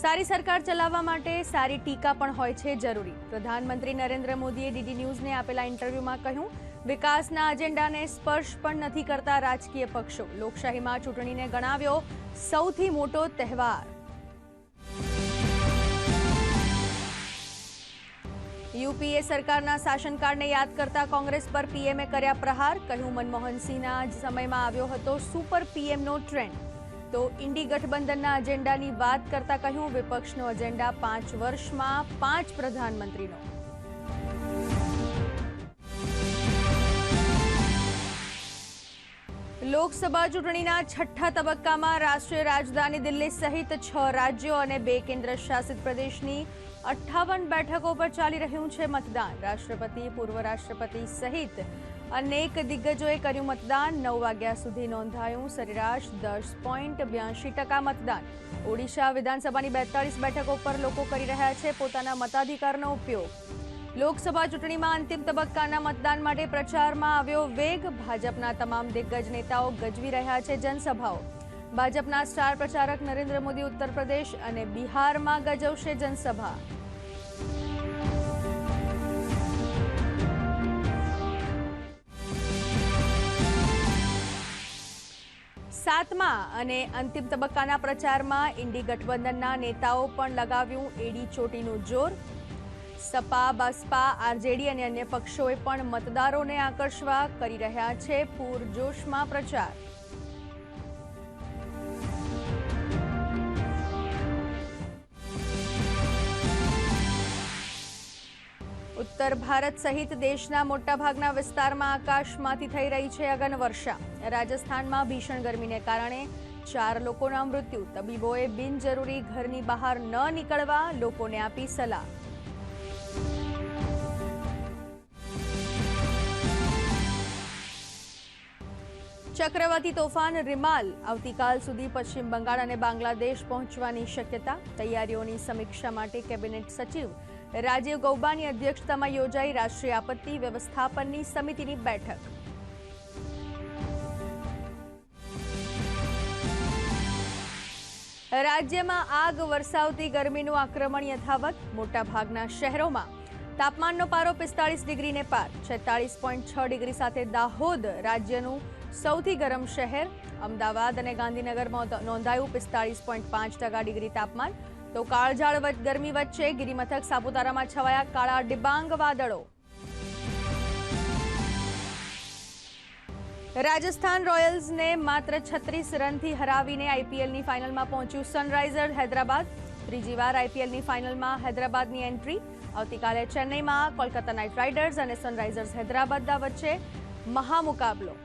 સારી સરકાર ચલાવવા માટે સારી ટીકા પણ હોય છે જરૂરી. પ્રધાનમંત્રી નરેન્દ્ર મોદીએ ડીડી ન્યૂઝને આપેલા ઇન્ટરવ્યુમાં કહ્યું, વિકાસના એજન્ડાને સ્પર્શ પણ નથી કરતા રાજકીય પક્ષો. લોકશાહીમાં ચૂંટણીને ગણાવ્યો સૌથી મોટો તહેવાર. યુપીએ સરકારના શાસનકાળને યાદ કરતા કોંગ્રેસ પર પીએમએ કર્યા પ્રહાર. કહ્યું, મનમોહનસિંહના જ સમયમાં આવ્યો હતો સુપર પીએમનો ટ્રેન્ડ. તો ઇન્ડી ગઠબંધનના એજન્ડાની વાત કરતા કહ્યું વિપક્ષનો એજન્ડા પાંચ વર્ષમાં પાંચ પ્રધાનમંત્રીનો. લોકસભા ચૂંટણીના છઠ્ઠા તબક્કામાં રાષ્ટ્રીય રાજધાની દિલ્હી સહિત છ રાજ્યો અને બે કેન્દ્ર શાસિત પ્રદેશની અઠ્ઠાવન બેઠકો પર ચાલી રહ્યું છે મતદાન. રાષ્ટ્રપતિ, પૂર્વ રાષ્ટ્રપતિ સહિત અનેક દિગ્ગજોએ કર્યું મતદાન. નવ વાગ્યા સુધી નોંધાયું સરેરાશ દસ પોઈન્ટ બ્યાસી ટકા મતદાન. ઓડિશા વિધાનસભાની બેતાળીસ બેઠકો પર લોકો કરી રહ્યા છે પોતાના મતાધિકારનો ઉપયોગ. લોકસભા ચૂંટણીમાં અંતિમ તબક્કાના મતદાન માટે પ્રચારમાં આવ્યો વેગ. ભાજપના તમામ દિગ્ગજ નેતાઓ ગજવી રહ્યા છે જનસભાઓ. ભાજપના સ્ટાર પ્રચારક નરેન્દ્ર મોદી ઉત્તર પ્રદેશ અને બિહારમાં ગજવશે જનસભા. સાતમા અને અંતિમ તબક્કાના પ્રચારમાં ઇન્ડી ગઠબંધનના નેતાઓ પણ લગાવ્યું એડી ચોટીનું જોર. સપા, બસપા, આરજેડી અને અન્ય પક્ષોએ પણ મતદારોને આકર્ષવા કરી રહ્યા છે પૂરજોશમાં પ્રચાર. ઉત્તર ભારત સહિત દેશના મોટાભાગના વિસ્તારમાં આકાશમાંથી થઈ રહી છે અગન વર્ષા રાજસ્થાનમાં ભીષણ ગરમીને કારણે ચાર લોકોના મૃત્યુ. તબીબોએ બિનજરૂરી ઘરની બહાર ન નીકળવા લોકોને આપી સલાહ. ચક્રવાતી તોફાન રિમાલ. આવતીકાલ સુધી પશ્ચિમ બંગાળ અને બાંગ્લાદેશ પહોંચવાની શક્યતા. તૈયારીઓની સમીક્ષા માટે કેબિનેટ સચિવ રાજીવ ગૌબાની અધ્યક્ષતામાં યોજાઈ રાષ્ટ્રીય આપત્તિ વ્યવસ્થાપનની સમિતિની બેઠક. રાજ્યમાં આગ વરસાવતી ગરમીનું આક્રમણ યથાવત. મોટાભાગના શહેરોમાં તાપમાનનો પારો પિસ્તાળીસ ડિગ્રીને પાર. છેતાળીસ પોઈન્ટ છ ડિગ્રી સાથે દાહોદ રાજ્યનું સૌથી ગરમ શહેર, અમદાવાદ અને ગાંધીનગરમાં નોંધાયું પિસ્તાળીસ પોઈન્ટ પાંચ ટકા ડિગ્રી તાપમાન. તો કાળઝાળ ગરમી વચ્ચે ગિરિમથક, સાપુતારામાં છવાયા કાળા ડિબાંગ વાદળો. રાજસ્થાન રોયલ્સને માત્ર છત્રીસ રનથી હરાવીને આઈપીએલની ફાઇનલમાં પહોંચ્યું સનરાઇઝર હૈદરાબાદ. ત્રીજી વાર આઈપીએલની ફાઇનલમાં હૈદરાબાદની એન્ટ્રી. આવતીકાલે ચેન્નઈમાં કોલકાતા નાઇટ રાઇડર્સ અને સનરાઇઝર્સ હૈદરાબાદ વચ્ચે મહામુકાબલો.